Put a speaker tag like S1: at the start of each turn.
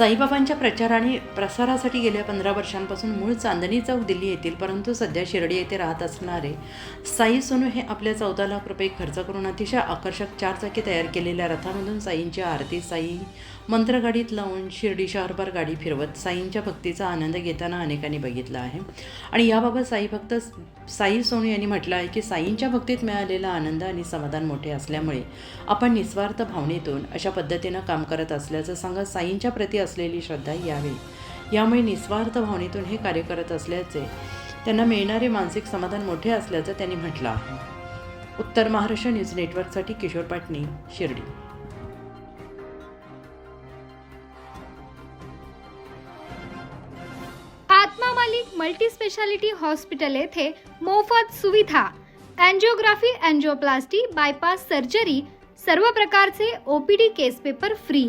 S1: साईबाबांच्या प्रचार आणि प्रसारासाठी गेल्या पंधरा वर्षांपासून मूळ चांदणी चौक दिल्ली येथील परंतु सध्या शिर्डी येथे राहत असणारे साई सोनू हे आपल्या चौदा लाख रुपये खर्च करून अतिशय आकर्षक चारचाकी तयार केलेल्या रथामधून साईंची आरती साई मंत्रगाडीत लावून शिर्डी शहरभर गाडी फिरवत साईंच्या भक्तीचा आनंद घेताना अनेकांनी बघितला आहे. आणि याबाबत साई भक्त साई सोनू यांनी म्हटलं आहे की साईंच्या भक्तीत मिळालेला आनंद आणि समाधान मोठे असल्यामुळे आपण निस्वार्थ भावनेतून अशा पद्धतीनं काम करत असल्याचं सांगत साईंच्या प्रती असलेली श्रद्धा यावी. यामुळे निस्वार्थ भावनेतून हे कार्य करत असल्याचे त्यांना मिळणारे मानसिक समाधान मोठे असल्याचं त्यांनी म्हटलं आहे. उत्तर महाराष्ट्र न्यूज नेटवर्कसाठी Kishor Patni Shirdi.
S2: Atma Malik multi speciality hospital येथे मोफत सुविधा अँजिओग्राफी अँजिओप्लास्टी बायपास सर्जरी सर्व प्रकारचे OPD case paper free.